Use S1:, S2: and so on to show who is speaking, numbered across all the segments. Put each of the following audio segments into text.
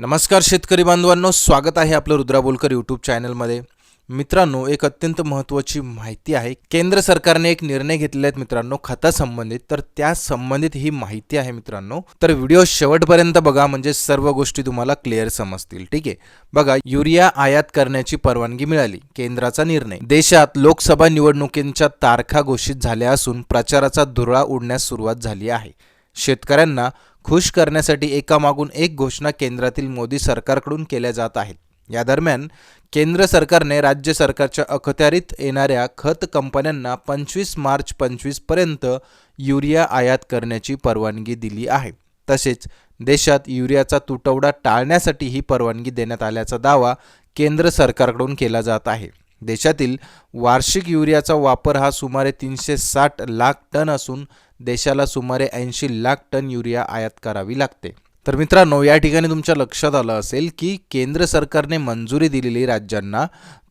S1: नमस्कार शेतकरी बांधवांनो स्वागत आहे आपलं रुद्रा बोलकर यूट्यूब चॅनलमध्ये मित्रांनो एक अत्यंत महत्त्वाची माहिती आहे. केंद्र सरकारने एक निर्णय घेतलेला आहेत मित्रांनो खतासंबंधित. तर त्या संबंधित ही माहिती आहे मित्रांनो. तर व्हिडिओ शेवटपर्यंत बघा म्हणजे सर्व गोष्टी तुम्हाला क्लिअर समजतील. ठीक आहे? बघा युरिया आयात करण्याची परवानगी मिळाली. केंद्राचा निर्णय. देशात लोकसभा निवडणुकींच्या तारखा घोषित झाल्या असून प्रचाराचा धुरळा उडण्यास सुरुवात झाली आहे. शेतकऱ्यांना खुश करण्यासाठी एकामागून एक घोषणा केंद्रातील मोदी सरकारकडून केल्या जात आहेत. या दरम्यान केंद्र सरकारने राज्य सरकारच्या अखत्यारीत येणाऱ्या खत कंपन्यांना पंचवीस मार्च पंचवीसपर्यंत युरिया आयात करण्याची परवानगी दिली आहे. तसेच देशात युरियाचा तुटवडा टाळण्यासाठी ही परवानगी देण्यात आल्याचा दावा केंद्र सरकारकडून केला जात आहे. देशातील वार्षिक युरियाचा वापर हा सुमारे तीनशे साठ लाख टन असून देशाला सुमारे ऐंशी लाख टन युरिया आयात करावी लागते. तर मित्रांनो या ठिकाणी तुमच्या लक्षात आलं असेल की केंद्र सरकारने मंजुरी दिलेली राज्यांना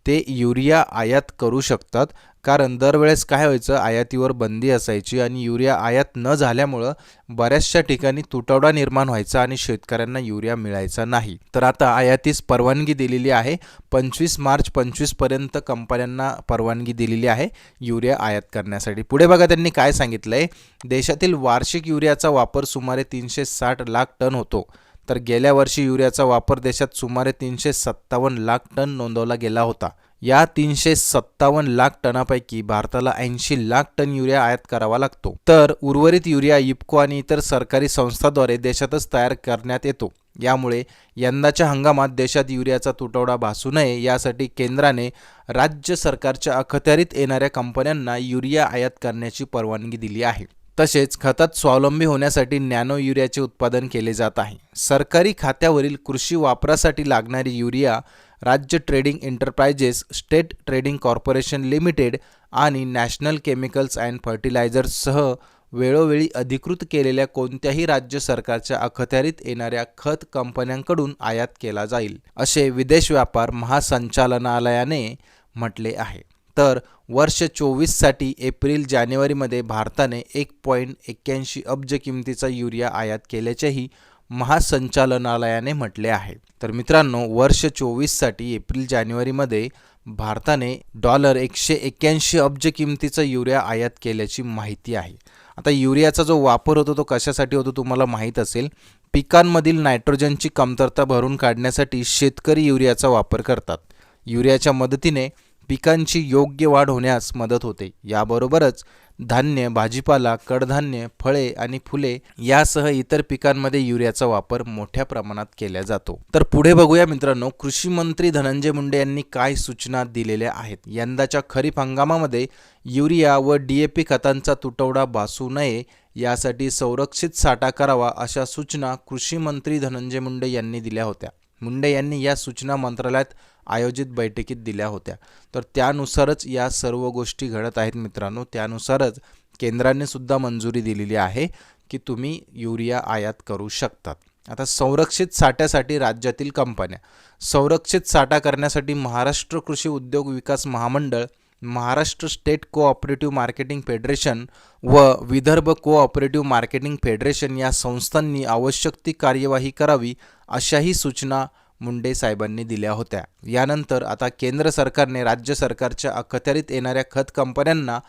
S1: ते युरिया आयात करू शकतात. कारण दरवेळेस काय व्हायचं आयातीवर बंदी असायची आणि युरिया आयात न झाल्यामुळं बऱ्याचशा ठिकाणी तुटवडा निर्माण व्हायचा आणि शेतकऱ्यांना युरिया मिळायचा नाही. तर आता आयातीस परवानगी दिलेली आहे. पंचवीस मार्च पंचवीसपर्यंत कंपन्यांना परवानगी दिलेली आहे युरिया आयात करण्यासाठी. पुढे बघा त्यांनी काय सांगितलं आहे देशातील वार्षिक युरियाचा वापर सुमारे तीनशे साठ लाख टन होतो. तर गेल्या वर्षी युरियाचा वापर देशात सुमारे तीनशे सत्तावन्न लाख टन नोंदवला गेला होता. या तीनशे सत्तावन्न लाख टनापैकी भारताला ऐंशी लाख टन युरिया आयात करावा लागतो. तर उर्वरित युरिया इप्को आणि इतर सरकारी संस्थाद्वारे देशातच तयार करण्यात येतो. यामुळे यंदाच्या हंगामात देशात युरियाचा तुटवडा भासू नये यासाठी केंद्राने राज्य सरकारच्या अखत्यारीत येणाऱ्या कंपन्यांना युरिया आयात करण्याची परवानगी दिली आहे. तसेच खतात स्वावलंबी होण्यासाठी नॅनो युरियाचे उत्पादन केले जात आहे. सरकारी खात्यावरील कृषी वापरासाठी लागणारी युरिया राज्य trading enterprises state trading corporation limited आणि नॅशनल केमिकल्स अँड फर्टिलायझर्ससह वेळोवेळी अधिकृत केलेल्या कोणत्याही राज्य सरकारच्या अखत्यारीत येणाऱ्या खत कंपन्यांकडून आयात केला जाईल असे विदेश व्यापार महासंचालनालयाने म्हटले आहे. तर वर्ष चोवीससाठी एप्रिल जानेवारीमध्ये भारताने एक पॉईंट एक्क्याऐंशी अब्ज किमतीचा युरिया आयात केल्याचेही महासंचालनालयाने म्हटले आहे. तर मित्रांनो वर्ष चोवीससाठी एप्रिल जानेवारीमध्ये भारताने डॉलर एकशे एक्क्याऐंशी अब्ज किमतीचा युरिया आयात केल्याची माहिती आहे. आता युरियाचा जो वापर होतो तो कशासाठी होतो तुम्हाला माहीत असेल. पिकांमधील नायट्रोजनची कमतरता भरून काढण्यासाठी शेतकरी युरियाचा वापर करतात. युरियाच्या मदतीने पिकांची योग्य वाढ होण्यास मदत होते. याबरोबरच धान्य भाजीपाला कडधान्य फळे आणि फुले यासह इतर पिकांमध्ये युरियाचा वापर मोठ्या प्रमाणात केला जातो. तर पुढे बघूया मित्रांनो कृषी मंत्री धनंजय मुंडे यांनी काय सूचना दिलेल्या आहेत? यंदाच्या खरीप हंगामामध्ये युरिया व डीएपी खतांचा तुटवडा भासू नये यासाठी संरक्षित साठा करावा अशा सूचना कृषी मंत्री धनंजय मुंडे यांनी दिल्या होत्या. मुंडे यांनी या सूचना मंत्रालयात आयोजित बैठकीत दिल्या होत्या. तर त्यानुसारच या सर्व गोष्टी घडत आहेत मित्रांनो. त्यानुसारच केंद्राने सुद्धा मंजुरी दिलेली आहे की तुम्ही युरिया आयात करू शकतात. आता संरक्षित साठ्यासाठी राज्यातील कंपन्या. संरक्षित साठा करण्यासाठी महाराष्ट्र कृषी उद्योग विकास महामंडळ Maharashtra state cooperative marketing federation व विदर्भ कोऑपरेटिव्ह मार्केटिंग फेडरेशन या संस्थांनी आवश्यक ती कार्यवाही करावी अशाही सूचना मुंडे साहेबांनी दिल्या होत्या. यानंतर आता केंद्र सरकारने राज्य सरकारच्या अखत्यारीत येणाऱ्या खत कंपन्यांना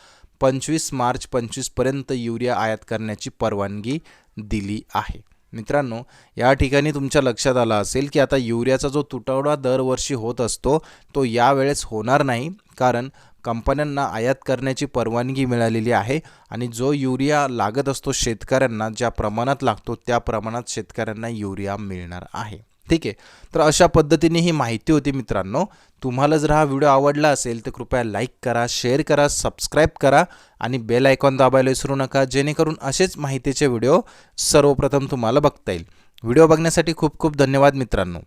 S1: पंचवीस मार्च पंचवीसपर्यंत युरिया आयात करण्याची परवानगी दिली आहे. मित्रांनो या ठिकाणी तुमच्या लक्षात आलं असेल की आता युरियाचा जो तुटवडा दरवर्षी होत असतो तो यावेळेस होणार नाही. कारण कंपन्यांना आयात करण्याची परवानगी मिळालेली आहे आणि जो युरिया लागत असतो शेतकऱ्यांना ज्या प्रमाणात लागतो त्या प्रमाणात शेतकऱ्यांना युरिया मिळणार आहे. ठीक आहे? तर अशा पद्धतीने ही माहिती होती मित्रांनो. तुम्हाला जर हा व्हिडिओ आवडला असेल तर कृपया लाईक करा शेअर करा सबस्क्राईब करा आणि बेल आयकॉन दाबायला विसरू नका जेणेकरून असेच माहितीचे व्हिडिओ सर्वप्रथम तुम्हाला बघता येईल. व्हिडिओ बघण्यासाठी खूप खूप धन्यवाद मित्रांनो.